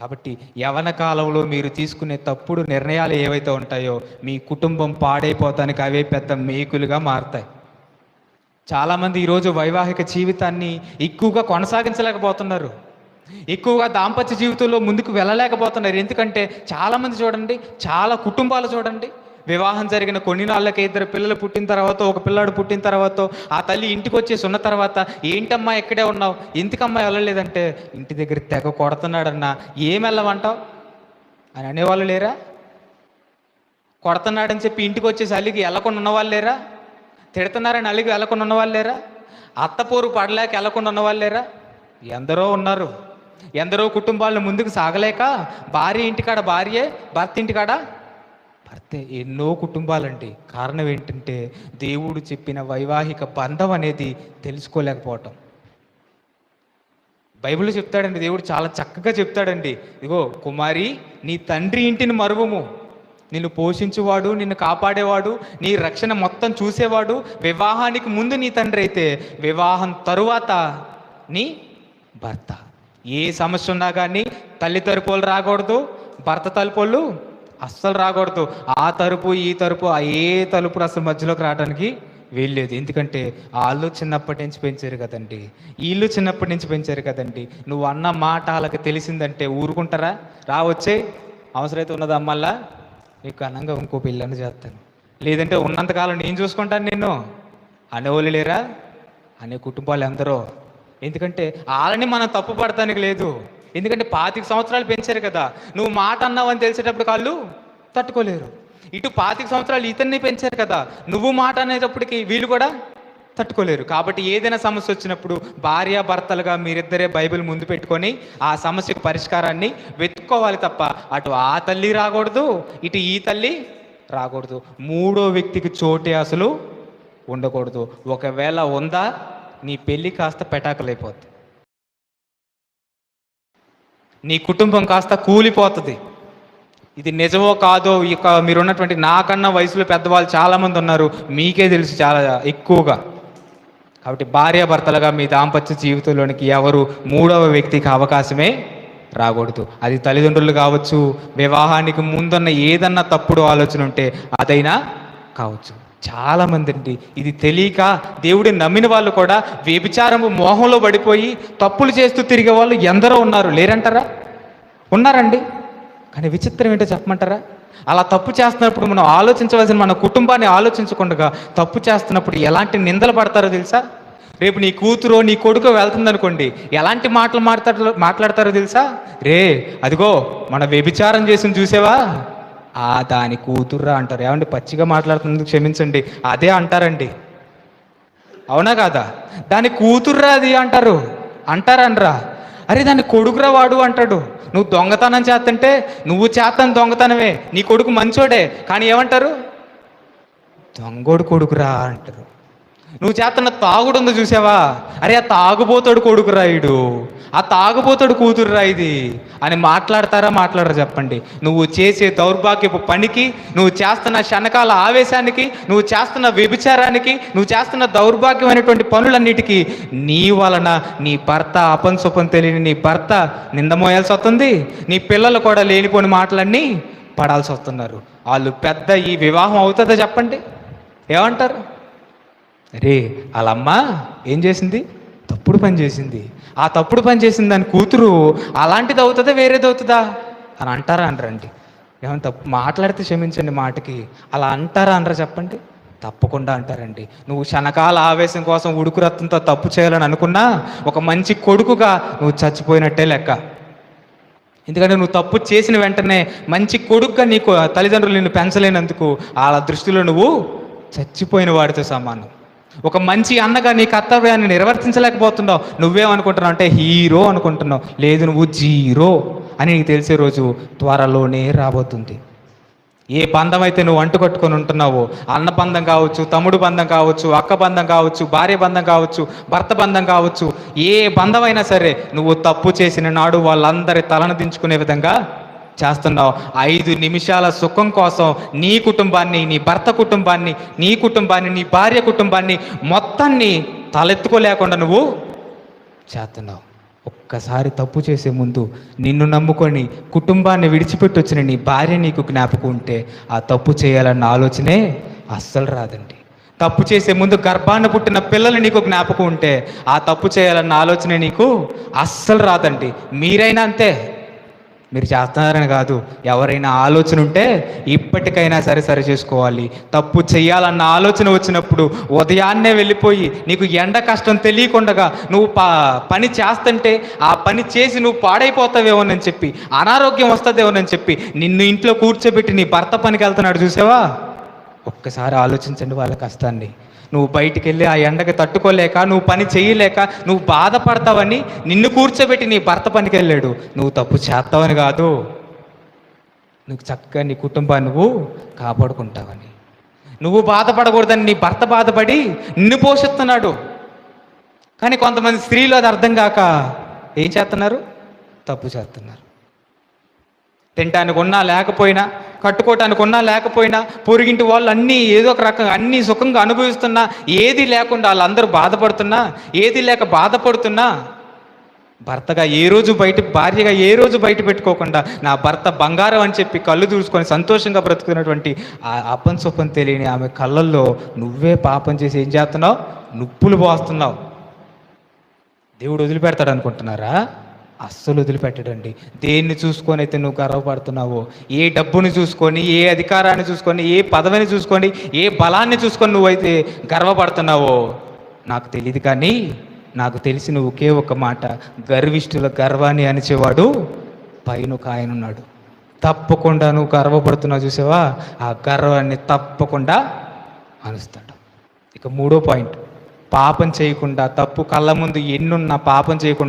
కాబట్టి యవన కాలంలో మీరు తీసుకునే తప్పుడు నిర్ణయాలు ఏవైతే ఉంటాయో మీ కుటుంబం పాడైపోతానికి అవే పెద్ద మేకులుగా మారుతాయి. చాలామంది ఈరోజు వైవాహిక జీవితాన్ని ఎక్కువగా కొనసాగించలేకపోతున్నారు. ఎక్కువగా దాంపత్య జీవితంలో ముందుకు వెళ్ళలేకపోతున్నారు. ఎందుకంటే చాలామంది చూడండి చాలా కుటుంబాలు చూడండి వివాహం జరిగిన కొన్ని నాళ్ళకి ఇద్దరు పిల్లలు పుట్టిన తర్వాత ఒక పిల్లాడు పుట్టిన తర్వాత ఆ తల్లి ఇంటికి వచ్చేసి ఉన్న తర్వాత ఏంటమ్మా ఎక్కడే ఉన్నావు? ఎందుకమ్మా వెళ్ళలేదంటే ఇంటి దగ్గర తెగ కొడుతున్నాడన్నా ఏం వెళ్ళమంటావు? అని అనేవాళ్ళు లేరా? కొడుతున్నాడని చెప్పి ఇంటికి వచ్చేసి అలిగి వెళ్ళకుండా ఉన్నవాళ్ళు లేరా? తిడుతున్నారని అలిగి వెళ్ళకుండా ఉన్నవాళ్ళు లేరా? అత్తపోరు పడలేక వెళ్ళకుండా ఉన్నవాళ్ళు లేరా? ఎందరో ఉన్నారు. ఎందరో కుటుంబాలను ముందుకు సాగలేక భార్య ఇంటికాడ భార్యే భర్త ఇంటికాడ? భర్తే ఎన్నో కుటుంబాలండి. కారణం ఏంటంటే దేవుడు చెప్పిన వైవాహిక బంధం అనేది తెలుసుకోలేకపోవటం. బైబిల్ చెప్తాడండి దేవుడు చాలా చక్కగా చెప్తాడండి. ఇగో కుమారి నీ తండ్రి ఇంటిని మరువము. నిన్ను పోషించువాడు నిన్ను కాపాడేవాడు నీ రక్షణ మొత్తం చూసేవాడు వివాహానికి ముందు నీ తండ్రి అయితే వివాహం తరువాత నీ భర్త. ఏ సమస్య ఉన్నా కానీ తల్లి తలుపులు రాకూడదు భర్త తలుపులు అస్సలు రాకూడదు. ఆ తలుపు ఈ తలుపు ఆ ఏ తలుపు అసలు మధ్యలోకి రావడానికి వీల్లేదు. ఎందుకంటే వాళ్ళు చిన్నప్పటి నుంచి పెంచారు కదండి. వీళ్ళు చిన్నప్పటి నుంచి పెంచారు కదండి. నువ్వు అన్న మాట వాళ్ళకి తెలిసిందంటే ఊరుకుంటారా? రావచ్చే అవసరమైతే ఉన్నదా మళ్ళా నీకు అనంగా ఇంకో పిల్లని చేస్తాను. లేదంటే ఉన్నంతకాలం నేను చూసుకుంటాను నిన్ను. అనేవాళ్ళు లేరా? అనే కుటుంబాలు ఎందరో. ఎందుకంటే వాళ్ళని మనం తప్పు పడటానికి లేదు. ఎందుకంటే పాతిక సంవత్సరాలు పెంచారు కదా. నువ్వు మాట అన్నావని తెలిసేటప్పుడు వాళ్ళు తట్టుకోలేరు. ఇటు పాతిక సంవత్సరాలు ఇతన్ని పెంచారు కదా. నువ్వు మాట అనేటప్పటికి వీళ్ళు కూడా తట్టుకోలేరు. కాబట్టి ఏదైనా సమస్య వచ్చినప్పుడు భార్య భర్తలుగా మీరిద్దరే బైబిల్ ముందు పెట్టుకొని ఆ సమస్యకు పరిష్కారాన్ని వెతుక్కోవాలి తప్ప అటు ఆ తల్లి రాకూడదు ఇటు ఈ తల్లి రాకూడదు. మూడో వ్యక్తికి చోటే అసలు ఉండకూడదు. ఒకవేళ ఉందా నీ పెళ్ళి కాస్త పెటాకులైపోద్ది. నీ కుటుంబం కాస్త కూలిపోతుంది. ఇది నిజమో కాదో ఇక మీరున్నటువంటి నాకన్నా వయసులో పెద్దవాళ్ళు చాలామంది ఉన్నారు. మీకే తెలుసు చాలా ఎక్కువగా. కాబట్టి భార్యాభర్తలుగా మీ దాంపత్య జీవితంలోనికి ఎవరు మూడవ వ్యక్తికి అవకాశమే రాకూడదు. అది తల్లిదండ్రులు కావచ్చు వివాహానికి ముందున్న ఏదన్నా తప్పుడు ఆలోచన ఉంటే అదైనా కావచ్చు. చాలామంది అండి ఇది తెలియక దేవుడిని నమ్మిన వాళ్ళు కూడా వ్యభిచారము మోహంలో పడిపోయి తప్పులు చేస్తూ తిరిగే వాళ్ళు ఎందరో ఉన్నారు. లేరంటారా? ఉన్నారండి. కానీ విచిత్రం ఏంటో చెప్పమంటారా? అలా తప్పు చేస్తున్నప్పుడు మనం ఆలోచించవలసిన మన కుటుంబాన్ని ఆలోచించకుండా తప్పు చేస్తున్నప్పుడు ఎలాంటి నిందలు పడతారో తెలుసా? రేపు నీ కూతురో నీ కొడుకో వెళ్తుందనుకోండి ఎలాంటి మాటలు మాట్లాడతారో మాట్లాడతారో తెలుసా? రే అదిగో మన వ్యభిచారం చేసి చూసేవా? ఆ దాని కూతుర్రా అంటారు. ఏమండి పచ్చిగా మాట్లాడుతున్నందుకు క్షమించండి. అదే అంటారండి. అవునా కాదా? దాని కూతుర్రా అది అంటారు. అంటారనరా. అరే దాన్ని కొడుకురా వాడు అంటాడు. నువ్వు దొంగతనం చేస్తుంటే నువ్వు చేస్తాను దొంగతనమే. నీ కొడుకు మంచోడే. కానీ ఏమంటారు? దొంగోడు కొడుకురా అంటారు. నువ్వు చేస్తున్న తాగుడు ఉందో చూసావా? అరే ఆ తాగుబోతాడు కొడుకురా రాయుడు ఆ తాగుబోతాడు కూతురురా ఇది. అని మాట్లాడతారా మాట్లాడరా చెప్పండి. నువ్వు చేసే దౌర్భాగ్యపు పనికి నువ్వు చేస్తున్న శనకాల ఆవేశానికి నువ్వు చేస్తున్న వ్యభిచారానికి నువ్వు చేస్తున్న దౌర్భాగ్యం అనేటువంటి పనులన్నిటికీ నీ వలన నీ భర్త అపన్సుపం తెలియని నీ భర్త నిందమోయాల్సి వస్తుంది. నీ పిల్లలు కూడా లేనిపోని మాటలన్నీ పడాల్సి వస్తున్నారు. వాళ్ళు పెద్ద ఈ వివాహం అవుతుందా చెప్పండి? ఏమంటారు? అరే వాళ్ళమ్మ ఏం చేసింది? తప్పుడు పని చేసింది. ఆ తప్పుడు పని చేసింది దాని కూతురు అలాంటిది అవుతుందా వేరేది అవుతుందా? అని అంటారా అనరండి ఏమైనా తప్పు మాట్లాడితే క్షమించండి మాటకి. అలా అంటారా అనరా చెప్పండి. తప్పకుండా అంటారండి. నువ్వు క్షణకాల ఆవేశం కోసం ఉడుకు రత్నంతో తప్పు చేయాలని అనుకున్నా ఒక మంచి కొడుకుగా నువ్వు చచ్చిపోయినట్టే లెక్క. ఎందుకంటే నువ్వు తప్పు చేసిన వెంటనే మంచి కొడుకుగా నీకు తల్లిదండ్రులు నిన్ను పెంచలేనందుకు వాళ్ళ దృష్టిలో నువ్వు చచ్చిపోయిన వాడితో సమానం. ఒక మంచి అన్నగా నీ కర్తవ్యాన్ని నిర్వర్తించలేకపోతున్నావు. నువ్వేమనుకుంటున్నావు అంటే హీరో అనుకుంటున్నావు. లేదు నువ్వు జీరో అని నీకు తెలిసే రోజు త్వరలోనే రాబోతుంది. ఏ బంధం అయితే నువ్వు అంటుకట్టుకొని ఉంటున్నావో అన్న బంధం కావచ్చు తమ్ముడు బంధం కావచ్చు అక్క బంధం కావచ్చు భార్య బంధం కావచ్చు భర్త బంధం కావచ్చు ఏ బంధమైనా సరే నువ్వు తప్పు చేసిన నాడు వాళ్ళందరి తలను దించుకునే విధంగా చేస్తున్నావు. ఐదు నిమిషాల సుఖం కోసం నీ కుటుంబాన్ని నీ భర్త కుటుంబాన్ని నీ కుటుంబాన్ని నీ భార్య కుటుంబాన్ని మొత్తాన్ని తలెత్తుకోలేకుండా నువ్వు చేస్తున్నావు. ఒక్కసారి తప్పు చేసే ముందు నిన్ను నమ్ముకొని కుటుంబాన్ని విడిచిపెట్టి వచ్చిన నీ భార్య నీకు జ్ఞాపకం ఉంటే ఆ తప్పు చేయాలన్న ఆలోచనే అస్సలు రాదండి. తప్పు చేసే ముందు గర్భాన్ని పుట్టిన పిల్లలు నీకు జ్ఞాపకం ఉంటే ఆ తప్పు చేయాలన్న ఆలోచన నీకు అస్సలు రాదండి. మీరైనా అంతే. మీరు చేస్తున్నారని కాదు. ఎవరైనా ఆలోచన ఉంటే ఇప్పటికైనా సరే సరి చేసుకోవాలి. తప్పు చేయాలన్న ఆలోచన వచ్చినప్పుడు ఉదయాన్నే వెళ్ళిపోయి నీకు ఎండ కష్టం తెలియకుండగా నువ్వు పా పని చేస్తుంటే ఆ పని చేసి నువ్వు పాడైపోతావేమోనని చెప్పి అనారోగ్యం వస్తుందేమోనని చెప్పి నిన్ను ఇంట్లో కూర్చోబెట్టి నీ భర్త పనికి వెళ్తున్నాడు చూసావా? ఒక్కసారి ఆలోచించండి వాళ్ళ కష్టాన్ని. నువ్వు బయటికి వెళ్ళి ఆ ఎండకి తట్టుకోలేక నువ్వు పని చేయలేక నువ్వు బాధపడతావని నిన్ను కూర్చోబెట్టి నీ భర్త పనికి వెళ్ళాడు నువ్వు తప్పు చేస్తావని కాదు. నువ్వు చక్కగా నీ కుటుంబాన్ని నువ్వు కాపాడుకుంటావని. నువ్వు బాధపడకూడదని నీ భర్త బాధపడి నిన్ను పోషిస్తున్నాడు. కానీ కొంతమంది స్త్రీలు అది అర్థం కాక ఏం చేస్తున్నారు? తప్పు చేస్తున్నారు. తినటానికి ఉన్నా లేకపోయినా కట్టుకోవటానికి ఉన్నా లేకపోయినా పొరిగింటి వాళ్ళు అన్నీ ఏదో ఒక రకంగా అన్నీ సుఖంగా అనుభవిస్తున్నా ఏది లేకుండా వాళ్ళందరూ బాధపడుతున్నా ఏది లేక బాధపడుతున్నా భర్తగా ఏ రోజు బయట భార్యగా ఏ రోజు బయట పెట్టుకోకుండా నా భర్త బంగారం అని చెప్పి కళ్ళు దూసుకొని సంతోషంగా బ్రతుకుతున్నటువంటి ఆ అపన్ సుఖం తెలియని ఆమె కళ్ళల్లో నువ్వే పాపం చేసి ఏం చేస్తున్నావు? నుప్పులు పోస్తున్నావు. దేవుడు వదిలిపెడతాడు అనుకుంటున్నారా? అస్సలు వదిలిపెట్టడండి. దేన్ని చూసుకొని అయితే నువ్వు గర్వపడుతున్నావో? ఏ డబ్బుని చూసుకొని ఏ అధికారాన్ని చూసుకొని ఏ పదవిని చూసుకొని ఏ బలాన్ని చూసుకొని నువ్వైతే గర్వపడుతున్నావో? నాకు తెలియదు కానీ నాకు తెలిసిన ఒకే ఒక మాట. గర్విష్ఠుల గర్వాన్ని అనిచేవాడు పైన ఒక ఆయన ఉన్నాడు. తప్పకుండా నువ్వు గర్వపడుతున్నావు చూసావా? ఆ గర్వాన్ని తప్పకుండా అనుస్తాడు ఇక మూడో పాయింట్. పాపం చేయకుండా తప్పు కళ్ళ ముందు ఎన్నున్నా పాపం చేయకుండా